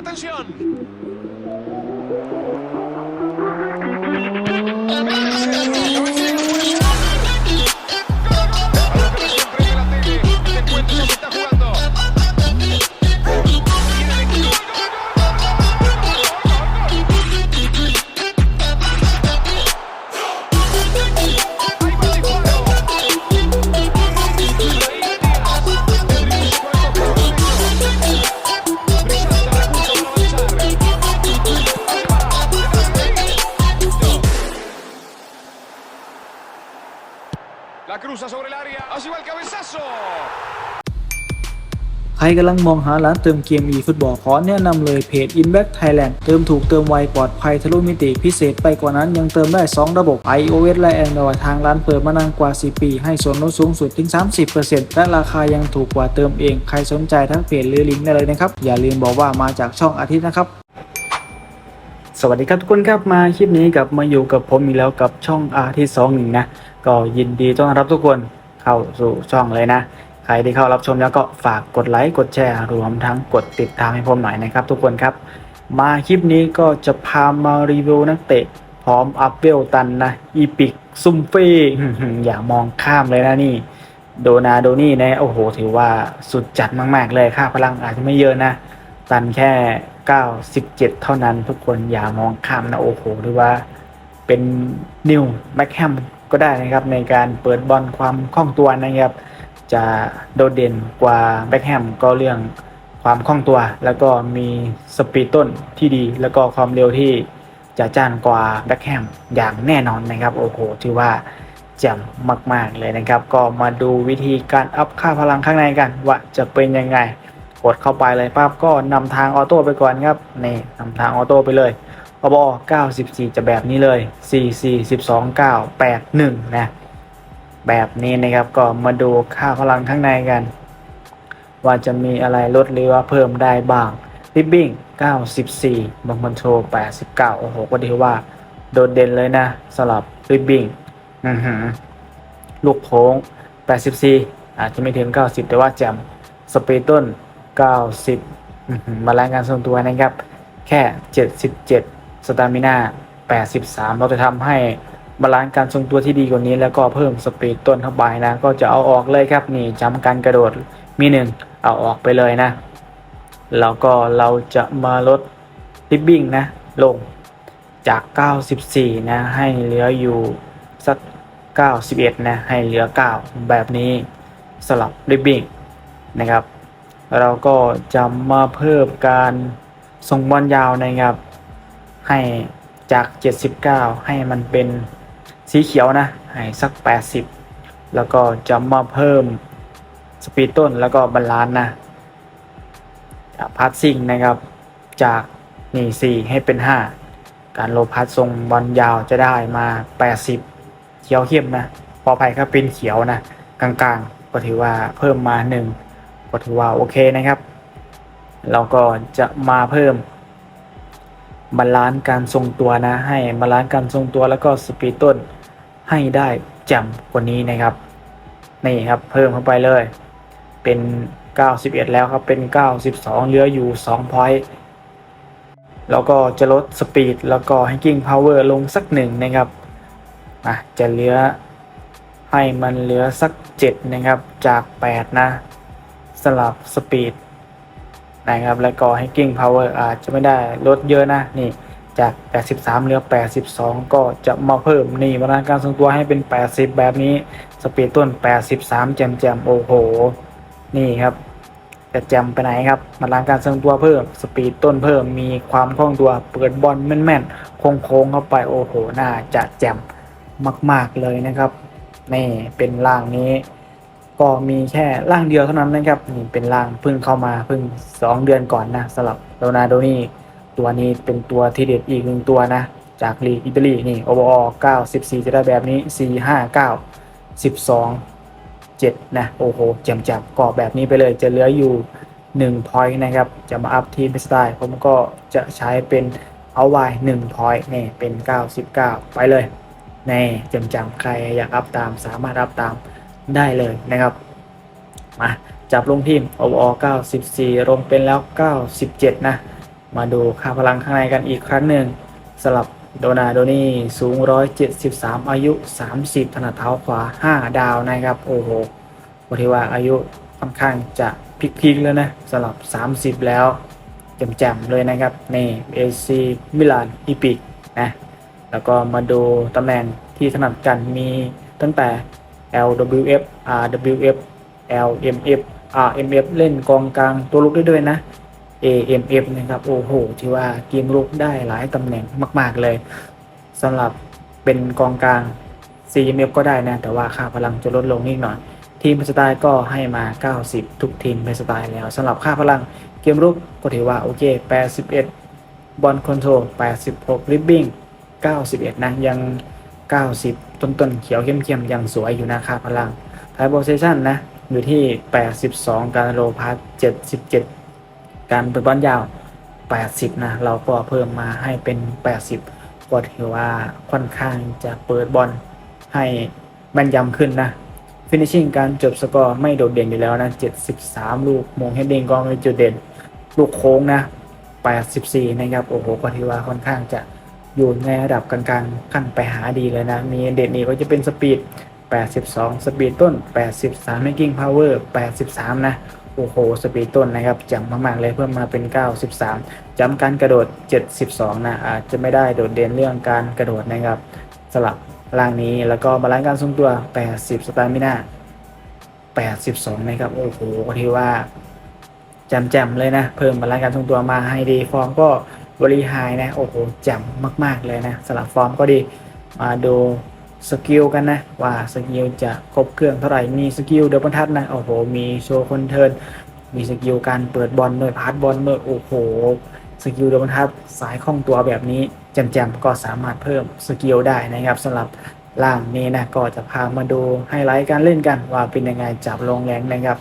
atención. La cruza sobre el área. Allí va el cabezazo. ใครกำลังมองหาร้านเติมเกม e ฟุตบอลขอแนะนำเลยเพจ Inback Thailand เติมถูกเติมไวปลอดภัยทะลุมิติพิเศษไปกว่านั้นยังเติมได้ 2 ระบบ iOS และ Android ทางร้านเปิดมานานกว่า 4 ปี ให้ส่วนลดสูงสุดถึง 30%และราคายังถูกกว่าเติมเอง ใครสนใจทั้งเพจหรือลิงก์ได้เลยนะครับ อย่าลืมบอกว่ามาจากช่องอาทิตย์นะครับสวัสดีครับทุกคนครับมาคลิปนี้กับมาอยู่กับผมอีกแล้วกับช่องอาที่สองหนึ่งนะ ก็ยินดีต้อนรับทุกคนเข้าสู่ช่องเลยนะ ใครที่เข้ารับชมแล้วก็ฝากกดไลค์กดแชร์รวมทั้งกดติดตามให้ผมหน่อยนะครับ ทุกคนครับ มาคลิปนี้ก็จะพามารีวิวนักเตะพร้อมอัพเวลตันนะอีพิกซุมเฟ่อย่ามองข้ามเลยนะนี่ โดนาโดนี่นะโอ้โห ถือว่าสุดจัดมาก ๆ เลยค่าพลังอาจจะไม่เยอะนะ ตันแค่ 97 เท่านั้นทุกคนอย่ามองข้ามนะโอ้โหหรือว่าเป็นนิวแบ็คแฮม ก็ได้นะครับในการเปิดบอลความคล่องตัวนะครับ จะโดดเด่นกว่าแบ็คแฮมก็เรื่องความคล่องตัว แล้วก็มีสปีดต้นที่ดี แล้วก็ความเร็วที่จะจ้านกว่าแบ็คแฮมอย่างแน่นอนนะครับโอ้โหถือว่าแจ่มมาก ๆ เลยนะครับ ก็มาดูวิธีการอัพค่าพลังข้างในกัน ว่าจะเป็นยังไง กดเข้าไปเลยปั๊บก็นำทางออโต้ไปก่อนครับนี่นำทางออโต้ไปเลย อบ94จะแบบนี้เลย 44 12 9 8 1 นะ แบบนี้นะครับก็มาดูค่าพลังข้างในกัน ว่าจะมีอะไรลดหรือว่าเพิ่มได้บ้างริบบิ้ง94บางคนโชว์89 โอ้โห ก็ถือว่าโดดเด่นเลยนะสำหรับริบบิ้งอือหือลูกโค้ง 84 อาจจะไม่ถึง 90 แต่ว่าแจมสเปรย์ต้น 90อื้อหือมาแรงการทรงตัวนะครับ แค่ 77 สตามิน่า83 เราจะทำให้บาลานซ์การทรงตัวที่ดีกว่านี้ แล้วก็เพิ่มสปีดต้นเข้าไปนะ ก็จะเอาออกเลยครับนี่จำการกระโดดมีหนึ่งเอาออกไปเลยนะ แล้วก็เราจะมาลดริบบิ้งนะลงจาก 94 นะ ให้เหลืออยู่สัก 91 นะ ให้เหลือ 9 แบบนี้สลับริบบิ้งนะครับ เราก็จะมาเพิ่มการส่งบอลยาวนะครับ ให้จาก 79 ให้มันเป็นสีเขียวนะ ให้สัก 80 แล้วก็จะมาเพิ่มสปีดต้นแล้วก็บาลานซ์นะพาสซิ่งนะครับ จากนี่ 4 ให้เป็น 5 การโลพัสทรงบอลยาวจะได้มา 80 เขียวเข้มนะพอภัยครับเป็นเขียวนะ กลางๆ ก็ถือว่าเพิ่มมา 1 ก็ถือว่าโอเคนะครับ เราก็จะมาเพิ่ม บาลานซ์การทรงตัวนะ ให้บาลานซ์การทรงตัวแล้วก็สปีดต้นให้ได้แจ่มกว่านี้นะครับนี่ครับเพิ่มเข้าไปเลย เป็น 91 แล้วครับเป็น 92 เหลืออยู่2พอยต์แล้วก็จะลดสปีดแล้วก็ให้กิ้งพาวเวอร์ลงสักหนึ่งนะครับอะจะเหลือให้มันเหลือสัก 7 นะครับจาก 8 นะสลับสปีด นะครับ แล้วก็ให้กิ้งพาวเวอร์อาจจะไม่ได้ลดเยอะนะนี่จาก 83 เหลือ 82 ก็จะมาเพิ่มนี่มาตรการทรงตัวให้เป็น 80 แบบนี้ สปีดต้น 83 แจมแจมๆโอ้โห นี่ครับจะแจมไปไหนครับมาตรการทรงตัวเพิ่ม สปีดต้นเพิ่ม มีความคล่องตัว เปิดบอลแม่นๆ โค้งๆเข้าไป โอ้โห น่าจะแจมมาก ๆ เลยนะครับ นี่เป็นร่างนี้ ก็มีแค่ร่างเดียวเท่านั้นนะครับนี่เป็นร่างเพิ่งเข้ามาเพิ่ง 2 เดือนก่อนนะสำหรับโรนัลโดนี่ตัวนี้เป็นตัวที่เด็ดอีกหนึ่งตัวนะ จากลีกอิตาลีนี่โอเวอร์94จะได้แบบนี้4 5 9 12 7นะโอ้โหแจ่มๆกรอบแบบนี้ไปเลยจะเหลืออยู่1 point นะครับ จะมาอัพทีมสไตล์ผมก็จะใช้เป็นเอาไว้1 point นี่เป็น 99 ไปเลยนี่แจ่มๆใครอยากอัพตามสามารถอัพตาม ได้เลยนะครับ มาจับลงทีม overall 94รวมเป็นแล้ว 97 นะ มาดูค่าพลังข้างในกันอีกครั้งหนึ่งสลับโดนาโดนี่สูง 173 อายุ 30 ถนัดเท้าขวา 5 ดาวนะครับ โอ้โหบทีว่าอายุค่อนข้างจะพลิกๆแล้วนะสลับ 30 แล้วแจ่มๆเลยนะครับ นี่ AC มิลานอีพิกนะ แล้วก็มาดูตำแหน่งที่ถนัดกันมีตั้งแต่ LWF RWF LMF RMF เล่นกองกลางตัวลุกได้ด้วยนะ AMF นะครับโอ้โหที่ว่าเกมลุกได้หลายตำแหน่งมาก ๆ เลยสำหรับเป็นกองกลาง CMF ก็ได้นะ แต่ว่าค่าพลังจะลดลงนิดหน่อย ทีมสไตล์ก็ให้มา 90 ทุกทีมเป็นสไตล์แล้วสำหรับค่าพลังเกมรุกก็ถือว่าโอเค 81 บอลคอนโทรล86 ริบบิ้ง91 นะยัง 90 ต้นๆเขียวเข้มๆยังสวยอยู่นะค่าพลังไทยโบเซชันนะ อยู่ที่ 82 การโลพาส77 การเปิดบอลยาว 80 นะ เราก็เพิ่มมาให้เป็น 80 ก็ถือว่าค่อนข้างจะเปิดบอลให้แม่นยำขึ้นนะฟินิชชิ่งการจบสกอร์ไม่โดดเด่นอยู่แล้วนะ 73 ลูกมงเฮดดิ้งก็ไม่จุดเด่น ลูกโค้งนะ 84 นะครับ โอ้โห ก็ถือว่าค่อนข้างจะ อยู่ในระดับกลางๆขั้นไปหาดีเลยนะ มีเด่นนี่ก็จะเป็นสปีด 82 สปีดต้น 83 making power 83 นะโอ้โหสปีดต้นนะครับจำมากๆเลยเพิ่มมาเป็น 93จำการกระโดด 72 นะอาจจะไม่ได้โดดเด่นเรื่องการกระโดดนะครับสลับล่างนี้แล้วก็บาลานซ์การทรงตัว 80 สตาร์มิน่า82 นะครับโอ้โหก็ถือว่าแจ่มๆเลยนะ เพิ่มบาลานซ์การทรงตัวมาให้ดีฟอร์มก็ บริหายนะ โอ้โหแจ่มมาก ๆ เลยนะสลับฟอร์มก็ดี มาดูสกิลกันนะ ว่าสกิลจะครบเครื่องเท่าไหร่ มีสกิลเดบบันทัดนะ โอ้โห มีโชว์คนเทิน มีสกิลการเปิดบอลด้วยพาสบอลด้วยโอ้โห สกิลเดบบันทัดสายคล่องตัวแบบนี้แจ่มๆก็สามารถเพิ่มสกิลได้นะครับสำหรับล่างนี้นะก็จะพามาดูไฮไลท์การเล่นกันว่าเป็นยังไงจับลงแรงนะครับ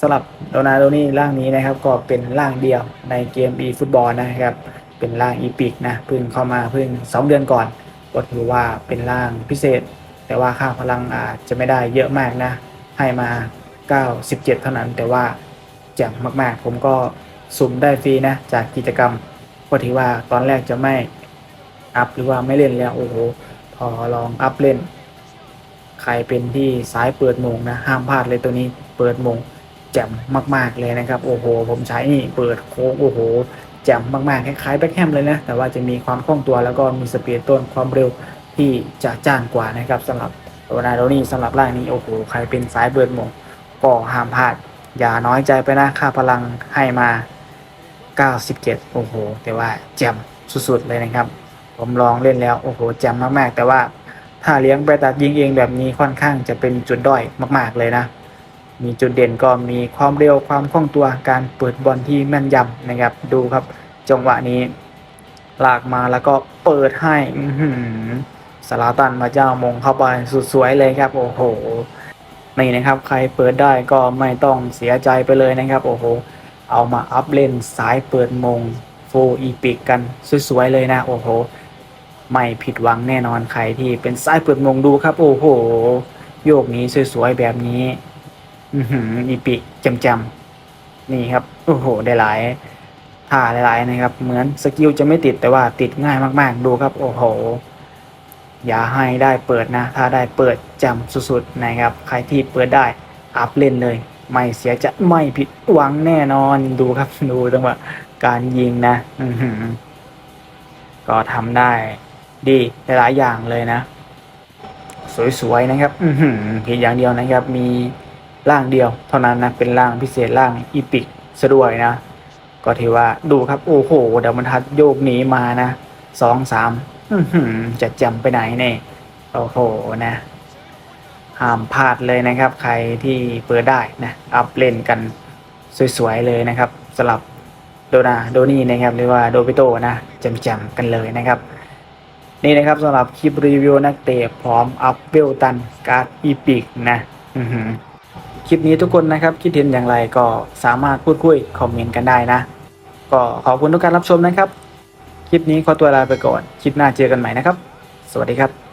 สำหรับโดนาโดนี่ร่างนี้นะครับ ก็เป็นร่างเดียวในเกม e ฟุตบอลนะครับ เป็นร่างอีพิกนะเพิ่งเข้ามาเพิ่ง 2 เดือนก่อน ก็ถือว่าเป็นร่างพิเศษ แต่ว่าค่าพลังอาจจะไม่ได้เยอะมากนะ ให้มา 97 เท่านั้น แต่ว่าแจ่มมากๆ ผมก็สุ่มได้ฟรีนะ จากกิจกรรม ก็ถือว่าตอนแรกจะไม่อัพหรือว่าไม่เล่นแล้วโอ้โหพอลองอัพเล่น ใครเป็นที่สายเปิดมงนะห้ามพลาดเลยตัวนี้เปิดมง แจ่มมาก ๆ เลยนะครับโอ้โห ผมใช้นี่เปิดโค้งโอ้โหแจ่มมากๆคล้ายๆแบ็คแฮมเลยนะ แต่ว่าจะมีความคล่องตัวแล้วก็มีสปีดต้นความเร็วที่จะจ้านกว่านะครับสำหรับโรนัลโดนี่สำหรับร่างนี้โอ้โหใครเป็นสายเปิดโมงก็ห้ามพลาด อย่าน้อยใจไปนะค่าพลังให้มา 97 โอ้โห แต่ว่าแจ่มสุดๆเลยนะครับ ผมลองเล่นแล้วโอ้โหแจ่มมากๆ แต่ว่าถ้าเลี้ยงไปตัดยิงเองแบบนี้ค่อนข้างจะเป็นจุดด้อยมาก ๆเลยนะ มีจุดเด่นก็มีความเร็วความคล่องตัวการเปิดบอลที่แม่นยำนะครับ ดูครับจังหวะนี้ลากมาแล้วก็เปิดให้สลาตันมาเจ้ามงเข้าไปสุดสวยเลยครับโอ้โหนี่นะครับ ใครเปิดได้ก็ไม่ต้องเสียใจไปเลยนะครับโอ้โหเอามาอัพเล่นสายเปิดมงโฟอีปิกกันสวยๆเลยนะโอ้โห ไม่ผิดหวังแน่นอนใครที่เป็นสายเปิดมงดูครับ โอ้โห โยกนี้สวยๆแบบนี้ อือหืออีปิกจำๆนี่ครับ โอ้โห ได้หลายท่าหลายๆนะครับ เหมือนสกิลจะไม่ติดแต่ว่าติดง่ายมากๆ ดูครับ โอ้โห อย่าให้ได้เปิดนะ ถ้าได้เปิดจำสุดๆนะครับ ใครที่เปิดได้อัพเล่นเลย ไม่เสียจะไม่ผิดหวังแน่นอน ดูครับ ดูจังหวะการยิงนะ อือหือก็ทำได้ดีหลายๆอย่างเลยนะ สวยๆนะครับ อือหือเพียงอย่างเดียวนะครับ มี ร่างเดียว เท่านั้นนะเป็นร่างพิเศษร่างอีพิกซะด้วยนะ ก็ถือว่าดูครับโอ้โหเดยวมันทัดโยกหนีมานะสองสามจะจำไปไหนเนี่ยโอ้โหนะห้ามพลาดเลยนะครับ ใครที่เปิดได้นะอัพเล่นกันสวยๆเลยนะครับสลับโดนาโดนี่นะครับหรือว่าโดปิโตนะจำๆกันเลยนะครับ นี่นะครับสำหรับคลิปรีวิวนักเตะพร้อมอัพเวลตันการ์ดอีพิกนะ อือหือ คลิปนี้ทุกคนนะครับ คิดเห็นอย่างไรก็สามารถพูดคุยคอมเมนต์กันได้นะ ก็ขอบคุณทุกการรับชมนะครับ คลิปนี้ขอตัวลาไปก่อน คลิปหน้าเจอกันใหม่นะครับ สวัสดีครับ